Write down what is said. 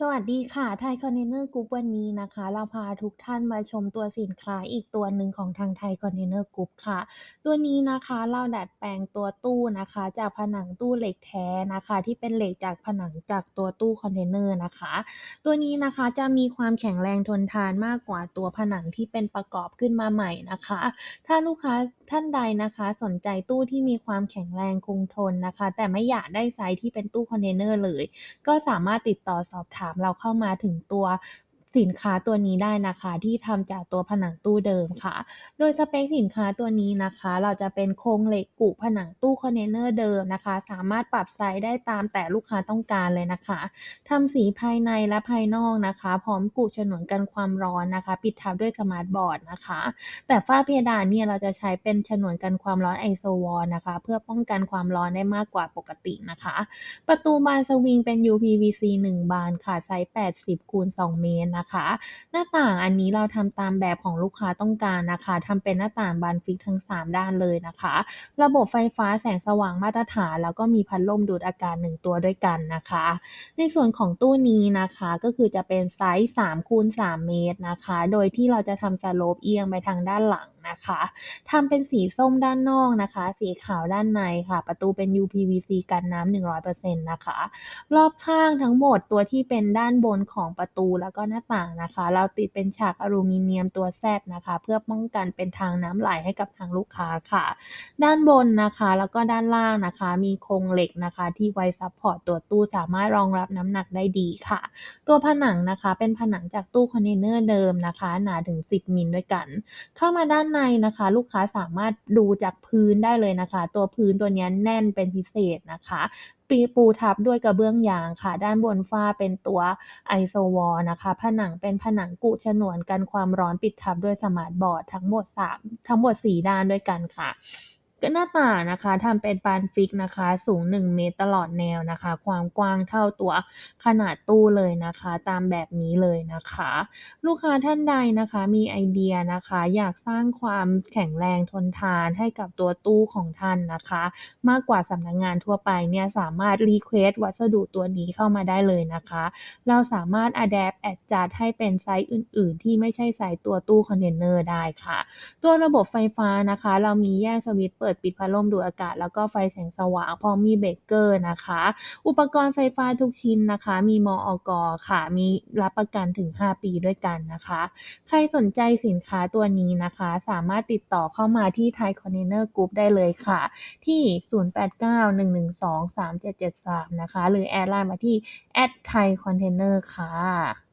สวัสดีค่ะไทยคอนเทนเนอร์กรุ๊ปวันนี้นะคะ เราพาทุกท่านมาชมตัวสินค้าอีกตัวหนึ่งของทางไทยคอนเทนเนอร์กรุ๊ปค่ะ ตัวนี้นะคะเราดัดแปลงตัวตู้นะคะ จากผนังตู้เหล็กแท้นะคะ ที่เป็นเหล็กจากผนังจากตัวตู้คอนเทนเนอร์นะคะ ตัวนี้นะคะจะมีความแข็งแรงทนทานมากกว่าตัวผนังที่เป็นประกอบขึ้นมาใหม่นะคะ ถ้าลูกค้าท่านใดนะคะสนใจตู้ที่มีความแข็งแรงคงทนนะคะ แต่ไม่อยากได้ไซส์ที่เป็นตู้คอนเทนเนอร์เลย ก็สามารถติดต่อสอบถามถามเราเข้ามาถึงตัว สินค้าตัวนี้ได้นะคะ ที่ทำจากตัวผนังตู้เดิมค่ะ โดยสเปคสินค้าตัวนี้นะคะ เราจะเป็นโครงเหล็กกุผนังตู้คอนเทนเนอร์เดิมนะคะ สามารถปรับไซส์ได้ตามแต่ลูกค้าต้องการเลยนะคะทำสีภายในและภายนอกนะคะ พร้อมกุฉนวนกันความร้อนนะคะ ปิดทับด้วยสมาร์ทบอร์ดนะคะ แต่ฝ้าเพดานเนี่ยเราจะใช้เป็นฉนวนกันความร้อนไอโซวอลนะคะ เพื่อป้องกันความร้อนได้มากกว่าปกตินะคะ ประตูบานสวิงเป็น UPVC 1 บานค่ะไซส์ 80คูณ2เมตรนะคะหน้าต่างอันนี้เราทำตามแบบของลูกค้าต้องการนะคะทำเป็นหน้าต่างบานฟิกทั้ง 3 ด้านเลยนะคะ ระบบไฟฟ้าแสงสว่างมาตรฐาน แล้วก็มีพัดลมดูดอากาศ1ตัวด้วยกันนะคะ ในส่วนของตู้นี้นะคะก็คือจะเป็นไซส์3คูณ3เมตรนะคะ โดยที่เราจะทำสโลปเอียงไปทางด้านหลัง นะคะทำเป็นสีส้มด้านนอกนะคะ สีขาวด้านในค่ะ ประตูเป็น UPVC กันน้ำ100%นะคะ รอบข้างทั้งหมดตัวที่เป็นด้านบนของประตูแล้วก็หน้าต่างนะคะ เราติดเป็นฉากอลูมิเนียมตัว Z นะคะ เพื่อป้องกันเป็นทางน้ำไหลให้กับทางลูกค้าค่ะ ด้านบนนะคะแล้วก็ด้านล่างนะคะ มีโครงเหล็กนะคะ ที่ไว้ซัพพอร์ตตัวตู้สามารถรองรับน้ำหนักได้ดีค่ะ ตัวผนังนะคะ เป็นผนังจากตู้คอนเทนเนอร์เดิมนะคะ หนาถึง 10มิลด้วยกัน เข้ามาด้านในนะคะ ลูกค้าสามารถดูจากพื้นได้เลยนะคะ ตัวพื้นตัวนี้แน่นเป็นพิเศษนะคะปีปูทับด้วยกระเบื้องยางค่ะ ด้านบนฝ้าเป็นตัวไอโซวอลนะคะ ผนังเป็นผนังกุฉนวนกันความร้อนปิดทับด้วยสมาร์ทบอร์ดทั้งหมด3ทั้งหมด 4 ด้านด้วยกันค่ะ หน้าต่างนะคะทำเป็นบานฟิกนะคะ สูง 1 เมตรตลอดแนวนะคะ ความกว้างเท่าตัวขนาดตู้เลยนะคะ ตามแบบนี้เลยนะคะ ลูกค้าท่านใดนะคะ มีไอเดียนะคะ อยากสร้างความแข็งแรงทนทานให้กับตัวตู้ของท่านนะคะ มากกว่าสำนักงงานทั่วไปเนี่ยสามารถรีเควสวัสดุตัวนี้เข้ามาได้เลยนะคะ เราสามารถ adapt adjust ให้เป็นไซส์อื่น ๆ ที่ไม่ใช่ไซส์ตัวตู้คอนเทนเนอร์ได้ค่ะ ตัวระบบไฟฟ้านะคะ เรามีแยกสวิตช์เปิดปิดพัดลมดูดอากาศ แล้วก็ไฟแสงสว่างพร้อมมีเบรกเกอร์นะคะ อุปกรณ์ไฟฟ้าทุกชิ้นนะคะ มีมออกค่ะ มีรับประกันถึง 5 ปีด้วยกันนะคะ ใครสนใจสินค้าตัวนี้นะคะ สามารถติดต่อเข้ามาที่ไทยคอนเทนเนอร์กรุ๊ปได้เลยค่ะ ที่ 0891123773 นะคะ หรือแอดไลน์มาที่แอดไทยคอนเทนเนอร์ค่ะ